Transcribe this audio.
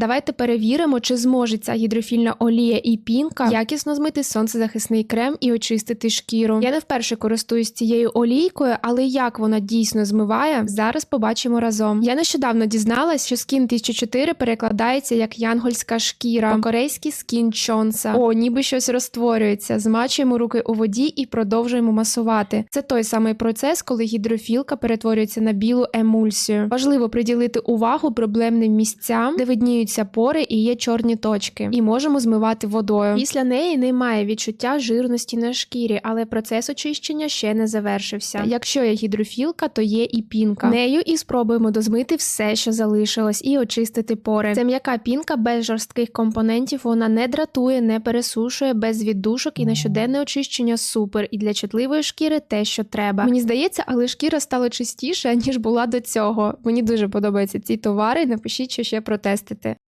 Давайте перевіримо, чи зможе ця гідрофільна олія і пінка якісно змити сонцезахисний крем і очистити шкіру. Я не вперше користуюсь цією олійкою, але як вона дійсно змиває, зараз побачимо разом. Я нещодавно дізналась, що скін 1004 перекладається як янгольська шкіра, по-корейськи чонса. О, ніби щось розтворюється. Змачуємо руки у воді і продовжуємо масувати. Це той самий процес, коли гідрофілка перетворюється на білу емульсію. Важливо приділити увагу проблемним місцям, де видніються пори і є чорні точки, і можемо змивати водою. Після неї немає відчуття жирності на шкірі, але процес очищення ще не завершився. Якщо є гідрофілка, то є і пінка. Нею і спробуємо дозмити все, що залишилось, і очистити пори. Це м'яка пінка без жорстких компонентів. Вона не дратує, не пересушує, без віддушок і на щоденне очищення супер. І для чутливої шкіри те, що треба. Мені здається, але шкіра стала чистіша ніж була до цього. Мені дуже подобаються ці товари. Напишіть, що ще протестити.